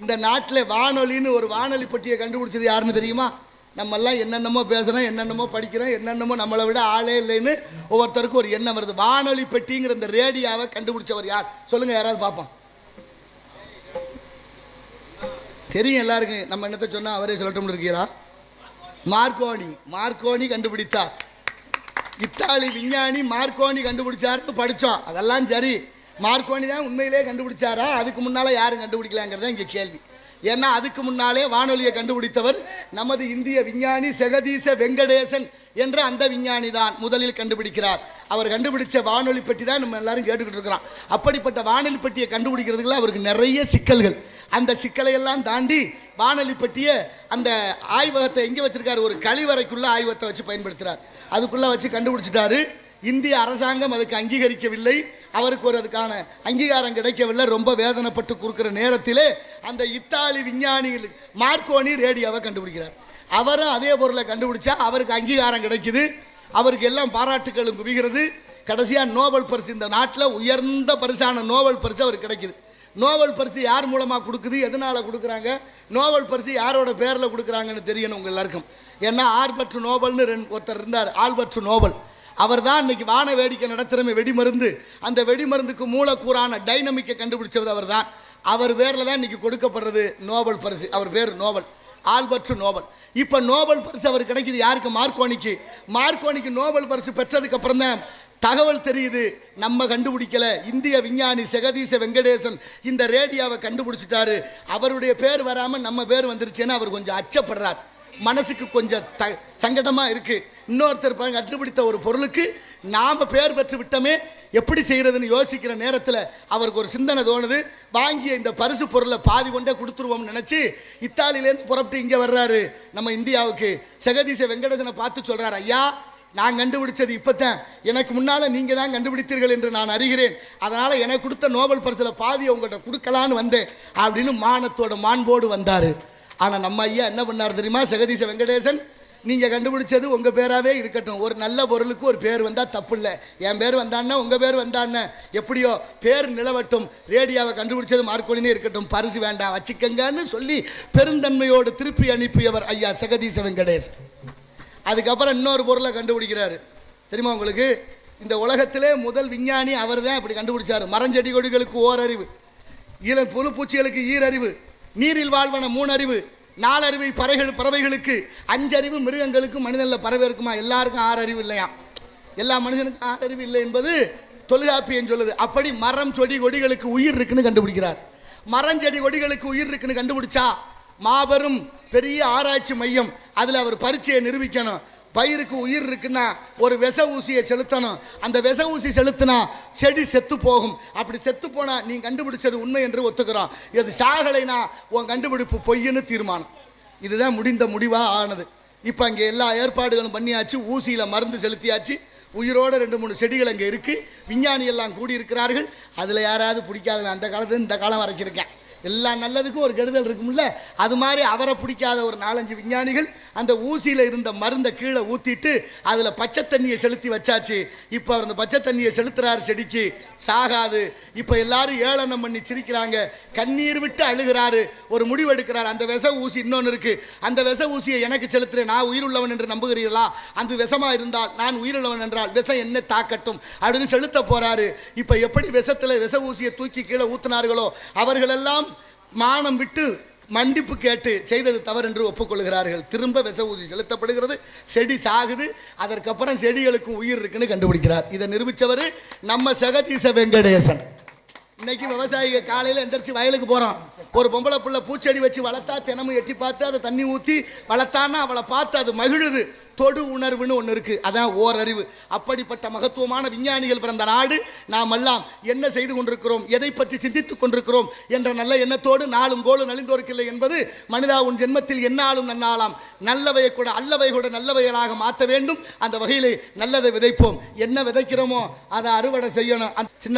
இந்த நாட்டில் வானொலின்னு ஒரு வானொலி பட்டியை கண்டுபிடிச்சது யாருன்னு தெரியுமா? நம்மெல்லாம் என்னென்னமோ பேசுகிறோம் என்னென்னமோ படிக்கிறோம் என்னென்னமோ நம்மளை விட ஆளே இல்லைன்னு ஒவ்வொருத்தருக்கும் ஒரு எண்ணம் வருது. வானொலி பெட்டிங்கிற இந்த ரேடியோவை கண்டுபிடிச்சவர் யார்? சொல்லுங்கள் யாராவது பார்ப்போம். தெரியும் எல்லாருக்கும். நம்ம என்னத்தை சொன்னால் அவரே சொல்லட்டும்னு இருக்கிறா மார்க்கோனி மார்க்கோனி கண்டுபிடித்தார். இத்தாலி விஞ்ஞானி மார்க்கோனி கண்டுபிடிச்சாருன்னு படித்தோம் அதெல்லாம் சரி. மார்க்கோனி தான் உண்மையிலே கண்டுபிடிச்சாரா? அதுக்கு முன்னால் யாரும் கண்டுபிடிக்கலாங்கிறத இங்கே கேள்வி. ஏன்னா அதுக்கு முன்னாலே வானொலியை கண்டுபிடித்தவர் நமது இந்திய விஞ்ஞானி செகதீச வெங்கடேசன் என்ற அந்த விஞ்ஞானி தான் முதலில் கண்டுபிடிக்கிறார். அவர் கண்டுபிடிச்ச வானொலி பெட்டி தான் நம்ம எல்லாரும் கேட்டுக்கிட்டு இருக்கிறோம். அப்படிப்பட்ட வானொலி பெட்டியை கண்டுபிடிக்கிறதுக்குள்ள அவருக்கு நிறைய சிக்கல்கள். அந்த சிக்கலையெல்லாம் தாண்டி வானொலி பெட்டியை அந்த ஆய்வகத்தை எங்கே வச்சிருக்காரு? ஒரு கழிவறைக்குள்ள ஆய்வகத்தை வச்சு பயன்படுத்துறார். அதுக்குள்ள வச்சு கண்டுபிடிச்சிட்டாரு. இந்திய அரசாங்கம் அதுக்கு அங்கீகரிக்கவில்லை. அவருக்கு ஒரு அதுக்கான அங்கீகாரம் கிடைக்கவில்லை. ரொம்ப வேதனைப்பட்டு கொடுக்குற நேரத்திலே அந்த இத்தாலி விஞ்ஞானிகள் மார்க்கோனி ரேடியோவை கண்டுபிடிக்கிறார். அவரும் அதே பொருளை கண்டுபிடிச்சா அவருக்கு அங்கீகாரம் கிடைக்குது. அவருக்கு எல்லாம் பாராட்டுகளும் குவிகிறது. கடைசியாக நோபல் பரிசு இந்த நாட்டில் உயர்ந்த பரிசான நோபல் பரிசு அவருக்கு கிடைக்குது. நோபல் பரிசு யார் மூலமாக கொடுக்குது? எதனால் கொடுக்குறாங்க? நோபல் பரிசு யாரோட பேரில் கொடுக்குறாங்கன்னு தெரியணும் உங்கள் எல்லாருக்கும். ஏன்னா ஆல்பர்ட் நோபல்னு ரெண்டு ஒருத்தர் இருந்தார். Albert Nobel. அவர் தான் இன்னைக்கு வான வேடிக்கை நடத்திறமை வெடிமருந்து. அந்த வெடிமருந்துக்கு மூலக்கூறான டைனமிக்கை கண்டுபிடிச்சது அவர் தான் அவர் பேரில் தான் இன்னைக்கு கொடுக்கப்படுறது நோபல் பரிசு. அவர் பேர் நோபல். Albert Nobel. இப்போ நோபல் பரிசு அவர் கிடைக்கிது யாருக்கு? மார்க்கோனிக்கு. மார்க்கோனிக்கு நோபல் பரிசு பெற்றதுக்கு அப்புறம் தான் தகவல் தெரியுது. நம்ம கண்டுபிடிக்கல. இந்திய விஞ்ஞானி செகதீச வெங்கடேசன் இந்த ரேடியோவை கண்டுபிடிச்சிட்டாரு. அவருடைய பேர் வராமல் நம்ம பேர் வந்துருச்சுன்னா அவர் கொஞ்சம் அச்சப்படுறார். மனசுக்கு கொஞ்சம் த சங்கடமாக இருக்குது இன்னொருத்தர் பாருங்க கண்டுபிடித்த ஒரு பொருளுக்கு நாம் பேர் பெற்று விட்டோமே எப்படி செய்கிறதுன்னு யோசிக்கிற நேரத்தில் அவருக்கு ஒரு சிந்தனை தோணுது. வாங்கிய இந்த பரிசு பொருளை பாதி கொண்டே கொடுத்துருவோம்னு நினச்சி இத்தாலியிலேருந்து புறப்பட்டு இங்கே வர்றாரு. நம்ம இந்தியாவுக்கு. செகதீச வெங்கடேசனை பார்த்து சொல்கிறார் ஐயா நான் கண்டுபிடிச்சது இப்போத்தான். எனக்கு முன்னால் நீங்கள் தான் கண்டுபிடித்தீர்கள் என்று நான் அறிகிறேன். அதனால் எனக்கு கொடுத்த நோபல் பரிசில் பாதியை உங்கள்கிட்ட கொடுக்கலான்னு வந்தேன் அப்படின்னு மானத்தோட மாண்போடு வந்தார். ஆனால் நம்ம ஐயா என்ன பண்ணார் தெரியுமா? செகதீச வெங்கடேசன் நீங்கள் கண்டுபிடிச்சது உங்கள் பேராகவே இருக்கட்டும். ஒரு நல்ல பொருளுக்கு ஒரு பேர் வந்தால் தப்பு இல்லை என் பேர் வந்தான்னா உங்கள் பேர் வந்தான்னு எப்படியோ பேர் நிலவட்டும். ரேடியாவை கண்டுபிடிச்சது மார்க்கோனினே இருக்கட்டும். பரிசு வேண்டாம். வச்சுக்கங்கன்னு சொல்லி பெருந்தன்மையோடு திருப்பி அனுப்பியவர் ஐயா சகதீச வெங்கடேஷ் அதுக்கப்புறம் இன்னொரு பொருளை கண்டுபிடிக்கிறாரு. தெரியுமா உங்களுக்கு? இந்த உலகத்திலே முதல் விஞ்ஞானி அவர் தான் இப்படி கண்டுபிடிச்சாரு. மரஞ்செடி கொடிகளுக்கு ஓரறிவு. ஈழ புழு பூச்சிகளுக்கு ஈரறிவு. நீரில் வாழ்வன மூணறிவு நாலறிவு பறவைகள் பறவைகளுக்கு அஞ்சறிவு மிருகங்களுக்கு மனிதனில் பறவை இருக்குமா எல்லாருக்கும் ஆறு அறிவு இல்லையா? எல்லா மனிதனுக்கும் ஆறு அறிவு இல்லை என்பது தொல்காப்பியம் சொல்லுது. அப்படி மரம் செடி கொடிகளுக்கு உயிர் இருக்குன்னு கண்டுபிடிக்கிறார். மரம் செடி கொடிகளுக்கு உயிர் இருக்குன்னு கண்டுபிடிச்சா மாபெரும் பெரிய ஆராய்ச்சி மையம். அதில் அவர் பரீட்சையை நிரூபிக்கணும். பயிருக்கு உயிர் இருக்குன்னா ஒரு விச ஊசியை செலுத்தணும். அந்த விச ஊசி செலுத்தினா செடி செத்து போகும். அப்படி செத்து போனால் நீ கண்டுபிடிச்சது உண்மை என்று ஒத்துக்கிறோம். இது சாகலைனா உன் கண்டுபிடிப்பு பொய்ன்னு தீர்மானம். இதுதான் முடிந்த முடிவாக ஆனது. இப்போ அங்கே எல்லா ஏற்பாடுகளும் பண்ணியாச்சு. ஊசியில் மருந்து செலுத்தியாச்சு. உயிரோடு ரெண்டு மூணு செடிகள் அங்கே இருக்குது விஞ்ஞானி எல்லாம் கூடி இருக்கிறார்கள் அதில் யாராவது பிடிக்காதவன் அந்த காலத்துலேருந்து இந்த காலம் வரைக்கும் இருக்கேன். எல்லா நல்லதுக்கும் ஒரு கெடுதல் இருக்கும்ல? அது மாதிரி அவரை பிடிக்காத ஒரு நாலஞ்சு விஞ்ஞானிகள் அந்த ஊசியில் இருந்த மருந்தை கீழே ஊற்றிட்டு அதில் பச்சை தண்ணியை செலுத்தி வச்சாச்சு. இப்போ அவர் அந்த பச்சை தண்ணியை செலுத்துறாரு செடிக்கு. சாகாது. இப்போ எல்லாரும் ஏளனம் பண்ணி சிரிக்கிறாங்க. கண்ணீர் விட்டு அழுகிறாரு. ஒரு முடிவு எடுக்கிறார். அந்த விச ஊசி இன்னொன்று இருக்குது அந்த விச ஊசியை எனக்கு செலுத்துறேன். நான் உயிருள்ளவன் என்று நம்புகிறீர்களா? அந்த விஷமா இருந்தால் நான் உயிருள்ளவன் என்றால் விஷம் என்ன தாக்கட்டும் அப்படின்னு செலுத்த போகிறாரு இப்போ எப்படி விஷத்தில் விச ஊசியை தூக்கி கீழே ஊற்றினார்களோ அவர்களெல்லாம் மானம் விட்டு மன்னிப்பு கேட்டு செய்தது தவறு என்று ஒப்புக்கொள்கிறார்கள். திரும்ப விச ஊசி செலுத்தப்படுகிறது செடி சாகுது அதற்கப்புறம் செடிகளுக்கு உயிர் இருக்குன்னு கண்டுபிடிக்கிறார். இதை நிரூபித்தவர் நம்ம சகதீச வெங்கடேசன். இன்னைக்கு விவசாயிக காலையில் எந்திரிச்சு வயலுக்கு போகிறோம் ஒரு பொம்பளை புள்ள பூச்செடி வச்சு வளர்த்தா தினமும் எட்டி பார்த்து அதை தண்ணி ஊற்றி வளர்த்தான்னா அவளை பார்த்து அது மகிழுது. தொடு உணர்வுன்னு ஒன்று இருக்குது அதான் ஓரறிவு. அப்படிப்பட்ட மகத்துவமான விஞ்ஞானிகள் பிறந்த நாடு. நாம் எல்லாம் என்ன செய்து கொண்டிருக்கிறோம் எதை பற்றி சிந்தித்துக் கொண்டிருக்கிறோம் என்ற நல்ல எண்ணத்தோடு நாளும் கோலும் நலிந்தோர்க்கில்லை என்பது மனிதா உன் ஜென்மத்தில் என்னாலும் நன்னாலாம். நல்லவையை கூட அல்லவை கூட நல்லவைகளாக மாற்ற வேண்டும். அந்த வகையிலே நல்லதை விதைப்போம். என்ன விதைக்கிறோமோ அதை அறுவடை செய்யணும். அந்த சின்ன